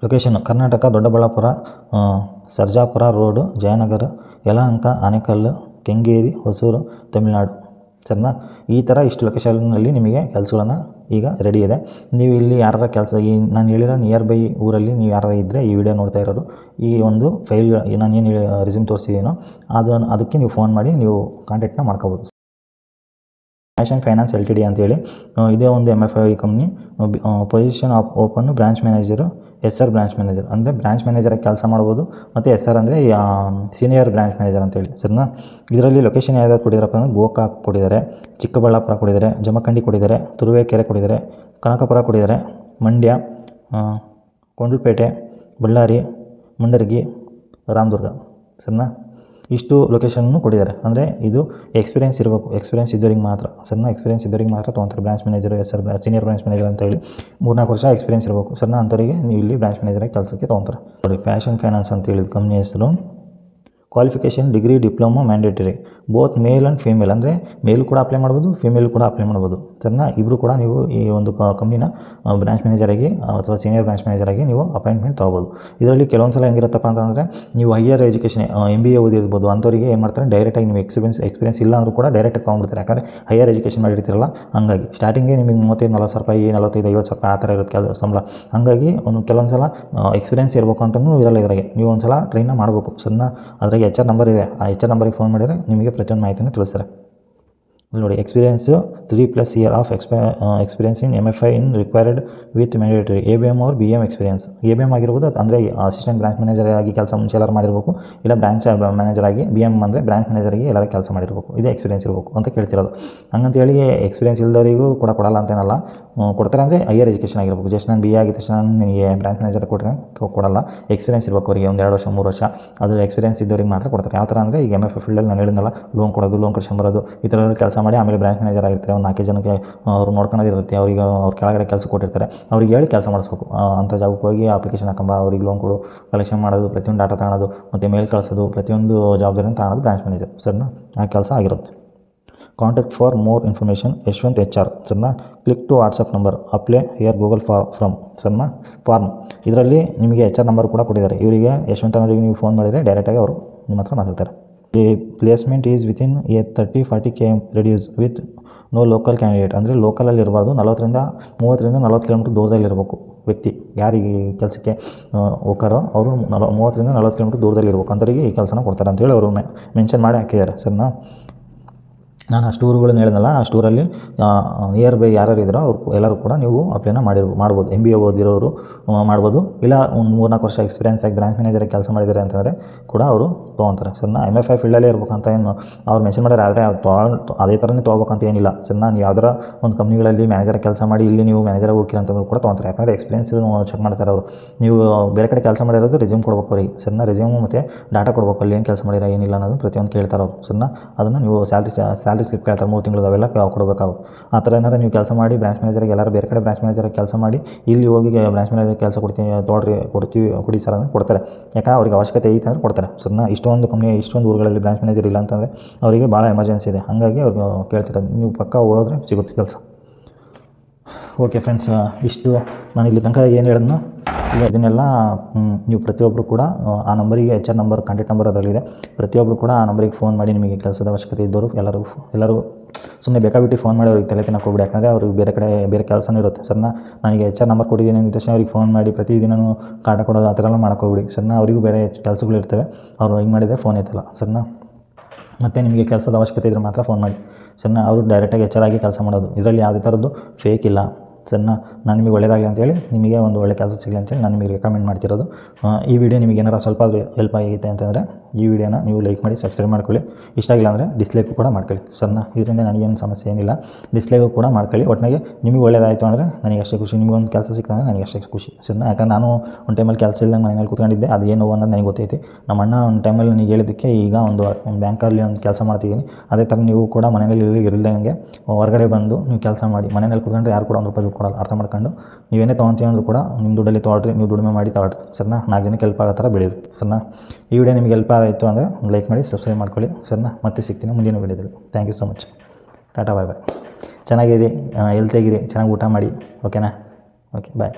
Location Karnataka, Doddaballapur Sarjapur road, Jayanagar, Yelahanka Anekal Kengeri, Hosur, Tamil Nadu. ಸರಿನಾ? ಈ ಥರ ಇಷ್ಟು ಲೊಕೇಶನ್ನಲ್ಲಿ ನಿಮಗೆ ಕೆಲಸಗಳನ್ನು ಈಗ ರೆಡಿ ಇದೆ. ನೀವು ಇಲ್ಲಿ ಯಾರ ಕೆಲಸ, ಈ ನಾನು ಹೇಳಿರೋ ನಿಯರ್ ಬೈ ಊರಲ್ಲಿ ನೀವು ಯಾರು ಇದ್ದರೆ ಈ ವಿಡಿಯೋ ನೋಡ್ತಾ ಇರೋರು. ಈ ಒಂದು ಫೈಲ್ ನಾನು ಏನು ರೆಸ್ಯೂಮ್ ತೋರಿಸಿದ್ದೀನೋ ಅದನ್ನು ಅದಕ್ಕೆ ನೀವು ಫೋನ್ ಮಾಡಿ ನೀವು ಕಾಂಟ್ಯಾಕ್ಟ್ನ ಮಾಡ್ಕೋಬೋದು. Fashion finance L T D ಅಂತೇಳಿ ಇದೇ ಒಂದು M F I company position of open branch manager S R branch manager ಅಂದರೆ ಬ್ರಾಂಚ್ ಮ್ಯಾನೇಜರಾಗಿ ಕೆಲಸ ಮಾಡ್ಬೋದು, ಮತ್ತು ಎಸ್ ಆರ್ ಅಂದರೆ ಸೀನಿಯರ್ ಬ್ರಾಂಚ್ ಮ್ಯಾನೇಜರ್ ಅಂತೇಳಿ, ಸರಿನಾ? ಇದರಲ್ಲಿ ಲೊಕೇಶನ್ ಯಾವ್ದಾದ್ರು ಕೊಟ್ಟಿದ್ದಾರಪ್ಪ ಅಂದರೆ ಗೋಕಾಕ್ ಕೊಟ್ಟಿದ್ದಾರೆ, ಚಿಕ್ಕಬಳ್ಳಾಪುರ ಕೊಟ್ಟಿದ್ದಾರೆ, ಜಮಖಂಡಿ ಕೊಟ್ಟಿದ್ದಾರೆ, ತುರುವೇಕೆರೆ ಕೊಟ್ಟಿದ್ದಾರೆ, ಕನಕಪುರ ಕೊಟ್ಟಿದ್ದಾರೆ, ಮಂಡ್ಯ ಕೊಂಡ್ಲಪೇಟೆ, ಬಳ್ಳಾರಿ, ಮುಂಡರಗಿ, ರಾಮದುರ್ಗ, ಸರಿನಾ? ಇಷ್ಟು ಲೊಕೇಶನ್ನು ಕೊಟ್ಟಿದ್ದಾರೆ. ಅಂದರೆ ಇದು ಎಕ್ಸ್ಪೀರಿಯನ್ಸ್ ಇರಬೇಕು. ಎಕ್ಸ್ಪೀರಿಯನ್ಸ್ ಇದ್ದವ್ರಿಗೆ ಮಾತ್ರ. ಸರ್ನ ಎಕ್ಸ್ಪೀರಿಯನ್ಸ್ ಇದ್ದವ್ರಿಗೆ ಮಾತ್ರ ತೊಗೊಂತಾರೆ. Branch manager S R senior branch manager ಅಂತ ಹೇಳಿ ಮೂರ್ನಾಲ್ಕು ವರ್ಷ ಎಕ್ಸ್ಪೀರಿಯನ್ಸ್ ಇರಬೇಕು. ಸರ್ನ ಅಂಥವರಿಗೆ ನೀವು ಇಲ್ಲಿ ಬ್ರಾಂಚ್ ಮ್ಯಾನೇಜರಾಗಿ ಕೆಲಸಕ್ಕೆ ತೊಗೊಂತಾರೆ. ನೋಡಿ ಫ್ಯಾಷನ್ ಫೈನಾನ್ಸ್ ಅಂತ ಹೇಳಿದ ಕಂಪ್ನಿ ಹೆಸರು qualification degree diploma mandatory both male and female ಅಂದರೆ ಮೇಲ್ ಕೂಡ ಅಪ್ಲೈ ಮಾಡ್ಬೋದು ಫೀಮೇಲ್ ಕೂಡ ಅಪ್ಲೈ ಮಾಡ್ಬೋದು. ಸರಿನಾ? ಇಬ್ಬರು ಕೂಡ ನೀವು ಈ ಒಂದು ಕಂಪ್ನಿನ ಬ್ರಾಂಚ್ ಮ್ಯಾನೇಜರಾಗಿ ಅಥವಾ ಸೀನಿಯರ್ ಬ್ರಾಂಚ್ ಮ್ಯಾನೇಜರಾಗಿ ನೀವು ಅಪಾಯಿಂಟ್ಮೆಂಟ್ ತೊಗೋಬೋದು. ಇದರಲ್ಲಿ ಕೆಲವೊಂದು ಸಲ ಹೆಂಗಿರುತ್ತಪ್ಪ ಅಂತಂದರೆ, ನೀವು higher education M B A ಓದಿರ್ಬೋದು. ಅಂಥವರಿಗೆ ಏನು ಮಾಡ್ತಾರೆ? ಡೈರೆಕ್ಟಾಗಿ ನೀವು ಎಕ್ಸ್ಪೀರಿಯನ್ಸ್ ಎಕ್ಸ್ಪೀರಿಯನ್ಸ್ ಇಲ್ಲ ಅಂದರೂ ಕೂಡ ಡೈರೆಕ್ಟಾಗಿ ತೊಗೊಂಡ್ಬಿಡ್ತಾರೆ. ಯಾಕಂದರೆ ಹೈಯರ್ ಎಜುಕೇಷನ್ ಮಾಡಿರ್ತಿರಲ್ಲ, ಹಂಗಾಗಿ. ಸ್ಟಾರ್ಟಿಂಗೇ ನಿಮಗೆ ಮೂವತ್ತೈದು, ನಲ್ವತ್ತು ಸಾವಿರ ರೂಪಾಯಿ, ನಲವತ್ತೈದು, ಐವತ್ತು ಸಾವಿರ ರೂಪಾಯಿ ಆ ಥರ ಇರುತ್ತೆ ಕೆಲವು ಸಂಬಳ. ಹಾಗಾಗಿ ಒಂದು ಕೆಲವೊಂದು ಸಲ ಎಕ್ಸ್ಪೀರಿಯನ್ಸ್ ಇರಬೇಕು ಅಂತಲೂ ಇರಲ್ಲ ಇದರಾಗೆ. ನೀವು ಒಂದು ಸಲ ಟ್ರೈನ ಮಾಡಬೇಕು. ಸಣ್ಣ ಅದ್ರಾಗೆ ಎಚ್ ಆರ್ ನಂಬರ್ ಇದೆ. ಆ ಎಚ್ ಆರ್ ನಂಬರಿಗೆ ಫೋನ್ ಮಾಡಿದರೆ ನಿಮಗೆ ಪ್ರತಿಯೊಂದು ಮಾಹಿತಿಯನ್ನು ತಿಳಿಸ್ತಾರೆ. ಇಲ್ಲಿ ನೋಡಿ experience three plus year of ಎಕ್ಸ್ಪ experience in M F I in required with mandatory A B M ಅವ್ರ B M experience A B M ಆಗಿರ್ಬೋದು, ಅದು ಅಂದರೆ ಅಸಿಸ್ಟೆಂಟ್ ಬ್ರಾಂಚ್ ಮ್ಯಾನೇಜರ್ ಆಗಿ ಕೆಲಸ ಮುಂಚೆ ಎಲ್ಲರೂ ಮಾಡಿರಬೇಕು, ಇಲ್ಲ ಬ್ರಾಂಚ್ ಮ್ಯಾನೇಜರ್ ಆಗಿ ಬಿ ಎಂ ಅಂದರೆ ಬ್ರಾಂಚ್ ಮ್ಯಾನೇಜರ್ಗೆ ಎಲ್ಲರೂ ಕೆಲಸ ಮಾಡಿರಬೇಕು, ಇದೇ ಎಕ್ಸ್ಪೀರಿಯನ್ಸ್ ಇರಬೇಕು ಅಂತ ಕೇಳ್ತಿರೋದು. ಹಂಗಂತೇಳಿ ಎಕ್ಸ್ಪೀರಿಯನ್ಸ್ ಇಲ್ದವರಿಗೂ ಕೂಡ ಕೊಡಲ್ಲ ಅಂತೇನಲ್ಲ. ಕೊಡ್ತಾರೆ ಅಂದರೆ ಹೈಯರ್ ಎಜುಕೇಷನ್ ಆಗಿರ್ಬೇಕು. ಜಸ್ಟ್ ನಾನು ಬಿ ಎ ಆಗಿದ ತಕ್ಷಣ ನಿಮಗೆ ಬ್ರಾಂಚ್ ಮ್ಯಾನೇಜರ್ ಕೊಟ್ಟರೆ ಕೊಡಲ್ಲ. ಎಕ್ಸ್ಪೀರಿಯನ್ಸ್ ಇರಬೇಕು ಅವರಿಗೆ ಒಂದು ಎರಡು ವರ್ಷ, ಮೂರು ವರ್ಷ. ಅದು ಎಕ್ಸ್ಪೀರಿಯನ್ಸ್ ಇದ್ದವ್ರಿಗೆ ಮಾತ್ರ ಕೊಡ್ತಾರೆ. ಯಾವ ಥರ ಅಂದರೆ ಈಗ ಎಂ ಎಫ್ ಫೀಲ್ಡಲ್ಲಿ ನಾನು ಹೇಳಿದ್ನಲ್ಲ ಲೋನ್ ಕೊಡೋದು ಲೋನ್ ಬರೋದು, ಈ ಥರ ಕೆಲಸ ಮಾಡಿ ಆಮೇಲೆ ಬ್ರಾಂಚ್ ಮ್ಯಾನೇಜರ್ ಆಗಿರ್ತಾರೆ. ಒಂದು ನಾಲ್ಕು ಜನಕ್ಕೆ ಅವ್ರು ನೋಡ್ಕೊಳ್ಳೋದಿರುತ್ತೆ ಅವರಿಗೆ ಅವ್ರ ಕೆಳಗಡೆ ಕೆಲಸ ಕೊಟ್ಟಿರ್ತಾರೆ. ಅವ್ರಿಗೆ ಹೇಳಿ ಕೆಲಸ ಮಾಡಿಸ್ಬೇಕು. ಅಂಥ ಜಾಗಕ್ಕೆ ಹೋಗಿ ಅಪ್ಲಿಕೇಶನ್ ಹಾಕೊಂಬ, ಅವ್ರಿಗೆ ಲೋನ್ ಕೊಡು ಕಲೆಕ್ಷನ್ ಮಾಡೋದು, ಪ್ರತಿಯೊಂದು ಡಾಟಾ ತಗೊಳೋದು, ಮತ್ತು ಮೇಲ್ ಕಳಿಸೋದು, ಪ್ರತಿಯೊಂದು ಜವಾಬ್ದಾರಿಯನ್ನು ತಗೊಳೋದು ಬ್ರಾಂಚ್ ಮ್ಯಾನೇಜರ್ ಸರ್ನ? ಆ ಕೆಲಸ ಆಗಿರುತ್ತೆ. Contact for more information Yashwant H R ಸರ್ನ click to WhatsApp number apply here Google for from ಸರ್ನ ಫಾರ್ಮ್ ಇದರಲ್ಲಿ ನಿಮಗೆ ಎಚ್ ಆರ್ ನಂಬರ್ ಕೂಡ ಕೊಟ್ಟಿದ್ದಾರೆ. ಇವರಿಗೆ ಯಶವಂತ್ ಅವರಿಗೆ ನೀವು ಫೋನ್ ಮಾಡಿದರೆ ಡೈರೆಕ್ಟಾಗಿ ಅವರು ನಿಮ್ಮ ಹತ್ರ ಮಾತಾಡ್ತಾರೆ. ಈ placement is within a thirty forty K M radius with no local candidate ಅಂದರೆ ಲೋಕಲಲ್ಲಿ ಇರಬಾರ್ದು. ನಲವತ್ತರಿಂದ ಮೂವತ್ತರಿಂದ ನಲವತ್ತು ಕಿಲೋಮೀಟ್ರ್ ದೂರದಲ್ಲಿರಬೇಕು ವ್ಯಕ್ತಿ. ಯಾರಿಗೆ ಕೆಲಸಕ್ಕೆ ಹೋಗ್ತಾರೋ ಅವರು ನಲ, ಮೂವತ್ತರಿಂದ ನಲವತ್ತು ಕಿಲೋಮೀಟ್ರ್ ದೂರದಲ್ಲಿರಬೇಕು ಅಂಥವರಿಗೆ ಈ ಕೆಲಸನ ಕೊಡ್ತಾರೆ ಅಂತೇಳಿ ಅವರು ಮೆನ್ಷನ್ ಮಾಡಿ ಹಾಕಿದ್ದಾರೆ, ಸರ್ನಾ? ನಾನು ಆ ಊರುಗಳನ್ನ ಹೇಳಿದ್ನಲ್ಲ, ಆ ಸ್ಟೋರಲ್ಲಿ ನಿಯರ್ ಬೈ ಯಾರ್ಯಾರು ಇದ್ದರೋ ಅವ್ರು ಎಲ್ಲರೂ ಕೂಡ ನೀವು ಅಪ್ಲೈನ ಮಾಡಿರ್, ಮಾಡ್ಬೋದು. ಎಂ ಬಿ ಎ ಓದಿರೋರು ಮಾಡ್ಬೋದು. ಇಲ್ಲ ಒಂದು ಮೂರ್ನಾಲ್ಕು ವರ್ಷ ಎಕ್ಸ್ಪೀರಿಯನ್ಸ್ ಆಗಿ ಬ್ರಾಂಚ್ ಮ್ಯಾನೇಜರ್ ಕೆಲಸ ಮಾಡಿದ್ದಾರೆ ಅಂತಂದರೆ ಕೂಡ ಅವರು ತೊಗೊತಾರೆ. ಸರ್, ನಾ ಎಂ ಎಫ್ ಐ ಫೀಲ್ಡಲ್ಲೇ ಇರ್ಬೇಕಂತ ಏನು ಅವ್ರು ಮೆನ್ಷನ್ ಮಾಡ್ಯಾರ ಆದರೆ ಅದು ತೊಗೊಳ್ ಅದೇ ಥರನೇ ತೊಗೋಬೇಕಂತ ಏನಿಲ್ಲ. ಸರ್, ನಾನು ಯಾವ್ದಾರ ಒಂದು ಕಂಪ್ನಿಗಳಲ್ಲಿ ಮ್ಯಾನೇಜರ್ ಕೆಲಸ ಮಾಡಿ ಇಲ್ಲಿ ನೀವು ಮ್ಯಾನೇಜರ್ ಹೋಗ್ತೀರ ಅಂತಂದ್ರೆ ಕೂಡ ತೊಗೊತಾರೆ. ಯಾಕಂದರೆ ಎಕ್ಸ್ಪೀರಿಯನ್ಸ್ ಚೆಕ್ ಮಾಡ್ತಾರೆ ಅವರು. ನೀವು ಬೇರೆ ಕಡೆ ಕೆಲಸ ಮಾಡಿರೋದು ರೆಸ್ಯೂಮ್ ಕೊಡ್ಬೇಕು ಅವ್ರಿಗೆ. ಸರ್ನ ರೆಸ್ಯೂಮ್ ಮತ್ತು ಡಾಟಾ ಕೊಡ್ಬೇಕು. ಅಲ್ಲಿ ಏನು ಕೆಲಸ ಮಾಡಿರೋ ಏನಿಲ್ಲ ಅನ್ನೋದು ಪ್ರತಿಯೊಂದು ಕೇಳ್ತಾರೆ ಅವರು. ಸರ್ನ ಅದನ್ನು ನೀವು ಸ್ಯಾಲ್ರಿ ಸ್ಯಾಲ್ರಿ ಸ್ಲಿಪ್ ಕೇಳ್ತಾರೆ ಮೂರು ತಿಂಗಳು ಅವೆಲ್ಲ ಕೊಡಬೇಕಾಗುತ್ತೆ ಆ ಥರ ಏನಾರು ನೀವು ಕೆಲಸ ಮಾಡಿ ಬ್ರಾಂಚ್ ಮ್ಯಾನೇಜರ್ಗೆ ಎಲ್ಲರೂ ಬೇರೆ ಕಡೆ ಬ್ರಾಂಚ್ ಮ್ಯಾನೇಜರ್ ಕೆಲಸ ಮಾಡಿ ಇಲ್ಲಿ ಹೋಗಿ ಬ್ರಾಂಚ್ ಮ್ಯಾನೇಜರ್ ಕೆಲಸ ಕೊಡ್ತೀನಿ, ತೋಡ್ರಿ, ಕೊಡ್ತೀವಿ, ಕೊಡಿ ಸರ್ ಅಂದ್ರೆ ಕೊಡ್ತಾರೆ. ಯಾಕಂದ್ರೆ ಅವ್ರಿಗೆ ಅವಶ್ಯಕತೆ ಐತೆ ಅಂದರೆ ಕೊಡ್ತಾರೆ. ಸರ್ನ ಇಷ್ಟೊಂದು ಕಂಪ್ನಿ ಇಷ್ಟೊಂದು ಊರುಗಳಲ್ಲಿ ಬ್ರಾಂಚ್ ಮ್ಯಾನೇಜರ್ ಇಲ್ಲ ಅಂತಂದರೆ ಅವರಿಗೆ ಭಾಳ ಎಮರ್ಜೆನ್ಸಿ ಇದೆ. ಹಾಗಾಗಿ ಅವ್ರಿಗೆ ಕೇಳ್ತಾರೆ. ನೀವು ಪಕ್ಕ ಹೋದ್ರೆ ಸಿಗುತ್ತೆ ಕೆಲಸ. ಓಕೆ ಫ್ರೆಂಡ್ಸ್ ಇಷ್ಟು. ನಾನು ಇಲ್ಲಿ ತನಕ ಏನು ಹೇಳಿದ್ನೋ ಇದನ್ನೆಲ್ಲ ನೀವು ಪ್ರತಿಯೊಬ್ಬರು ಕೂಡ ಆ, ನಂಬರಿಗೆ H R number contact number ಅದರಲ್ಲಿದೆ. ಪ್ರತಿಯೊಬ್ಬರು ಕೂಡ ಆ ನಂಬರಿಗೆ ಫೋನ್ ಮಾಡಿ ನಿಮಗೆ ಕೆಲಸದ ಅವಶ್ಯಕತೆ ಇದ್ದವರು ಎಲ್ಲರೂ ಎಲ್ಲರೂ ಸುಮ್ಮನೆ ಬೇಕಾಬಿಟ್ಟು ಫೋನ್ ಮಾಡಿ ಅವ್ರಿಗೆ ತಲೆ ತಿನ್ನಕ್ಕೆ ಹೋಗ್ಬಿಡಿ. ಯಾಕಂದರೆ ಅವ್ರಿಗೆ ಬೇರೆ ಕಡೆ ಬೇರೆ ಕೆಲಸನೂ ಇರುತ್ತೆ. ಸರ್ನ ನನಗೆ ಎಚ್ ಆರ್ ನಂಬರ್ ಕೊಟ್ಟಿದ್ದೀನಿ ಅಂದ ತಕ್ಷಣ ಅವ್ರಿಗೆ ಫೋನ್ ಮಾಡಿ ಪ್ರತಿದಿನವೂ ಕಾಟ ಕೊಡೋದು ಆ ಥರ ಎಲ್ಲ ಮಾಡ್ಕೋಬಿಡಿ ಸರ್ನ ಅವರಿಗೂ ಬೇರೆ ಕೆಲಸಗಳು ಇರ್ತವೆ. ಅವರು ಹಿಂಗೆ ಮಾಡಿದರೆ ಫೋನ್ ಐತಲ್ಲ ಸರ್ನ ಮತ್ತು ನಿಮಗೆ ಕೆಲಸದ ಅವಶ್ಯಕತೆ ಇದ್ದರೆ ಮಾತ್ರ ಫೋನ್ ಮಾಡಿ. ಸರ್ನ ಅವರು ಡೈರೆಕ್ಟಾಗಿ ಎಚ್ಚರಾಗಿ ಕೆಲಸ ಮಾಡೋದು. ಇದರಲ್ಲಿ ಯಾವುದೇ ಥರದ್ದು ಫೇಕ್ ಇಲ್ಲ. ಸಣ್ಣ ನಾನು ನಿಮಗೆ ಒಳ್ಳೆಯದಾಗಲಿ ಅಂತೇಳಿ ನಿಮಗೆ ಒಂದು ಒಳ್ಳೆ ಕೆಲಸ ಸಿಗಲಿ ಅಂತೇಳಿ ನಾನು ನಿಮಗೆ ರೆಕಮೆಂಡ್ ಮಾಡ್ತಿರೋದು. ಈ ವಿಡಿಯೋ ನಿಮಗೆ ಏನಾರ ಸ್ವಲ್ಪ ಹೆಲ್ಪ್ ಆಗೈತೆ ಅಂತಂದರೆ ಈ ವಿಡಿಯೋನ ನೀವು ಲೈಕ್ ಮಾಡಿ, ಸಬ್ಸ್ಕ್ರೈಬ್ ಮಾಡ್ಕೊಳ್ಳಿ. ಇಷ್ಟ ಆಗಿಲ್ಲ ಅಂದರೆ ಡಿಸ್ಲೈಕ್ ಕೂಡ ಮಾಡ್ಕೊಳ್ಳಿ. ಸಣ್ಣ ಇದರಿಂದ ನನಗೇನು ಸಮಸ್ಯೆ ಏನಿಲ್ಲ. ಡಿಸ್ಲೈಕು ಕೂಡ ಮಾಡ್ಕೊಳ್ಳಿ. ಒಟ್ಟಿನಾಗೆ ನಿಮಗೆ ಒಳ್ಳೆಯದಾಯಿತು ಅಂದರೆ ನನಗೆ ಅಷ್ಟೇ ಖುಷಿ. ನಿಮಗೊಂದು ಕೆಲಸ ಸಿಕ್ಕಂದ್ರೆ ನನಗೆ ಅಷ್ಟೇ ಖುಷಿ. ಸಣ್ಣ ಯಾಕಂದ್ರೆ ನಾನು ಒಂದು ಟೈಮಲ್ಲಿ ಕೆಲಸ ಇಲ್ಲದಂಗೆ ಮನೆಯಲ್ಲಿ ಕೂತ್ಕೊಂಡಿದ್ದೆ. ಅದು ಏನು ಅನ್ನೋದು ನನಗೆ ಗೊತ್ತೈತಿ. ನಮ್ಮ ಅಣ್ಣ ಒಂದು ಟೈಮಲ್ಲಿ ನನಗೆ ಹೇಳಿದ್ದಕ್ಕೆ ಈಗ ಒಂದು ಒಂದು ಬ್ಯಾಂಕಲ್ಲಿ ಒಂದು ಕೆಲಸ ಮಾಡ್ತಿದ್ದೀನಿ. ಅದೇ ಥರ ನೀವು ಕೂಡ ಮನೆಯಲ್ಲಿ ಇರಲ್ದಂಗೆ ಹೊರಗಡೆ ಬಂದು ನೀವು ಕೆಲಸ ಮಾಡಿ. ಮನೆಯಲ್ಲಿ ಕೂತ್ಕೊಂಡ್ರೆ ಯಾರು ಕೂಡ ಒಂದು ರೂಪಾಯಿ ದುಡ್ಡು ಕೊಡಲ್ಲ. ಅರ್ಥ ಮಾಡ್ಕೊಂಡು ನೀವೇನೇ ತೊಗೊತೀವಿ ಅಂದರೂ ಕೂಡ ನಿಮ್ಮ ದುಡ್ಡಲ್ಲಿ ತೊಗೊಳ್ರಿ, ನೀವು ದುಡಿಮೆ ಮಾಡಿ ತೊಗೊಳ್ರಿ. ಸಣ್ಣ ನಾಲ್ಕು ಜನಕ್ಕೆ ಹೆಲ್ಪ್ ಆಗೋ ಥರ ಬೆಳೀರಿ. ಸರ್ನಾ ಈ ವಿಡಿಯೋ ನಿಮಗೆ ಹೆಲ್ಪ್ ಆಯಿತು ಅಂದರೆ ಲೈಕ್ ಮಾಡಿ, ಸಬ್ಸ್ಕ್ರೈಬ್ ಮಾಡ್ಕೊಳ್ಳಿ. ಸರಿನಾ? ಮತ್ತೆ ಸಿಗ್ತೀನಿ ಮುಂದಿನ ವೀಡಿಯೋದಲ್ಲಿ. Thank you so much tata, bye bye. ಚೆನ್ನಾಗಿರಿ ಹೆಲ್ತಿಯಾಗಿರಿ ಚೆನ್ನಾಗಿ ಊಟ ಮಾಡಿ. ಓಕೆನಾ ಓಕೆ ಬಾಯ್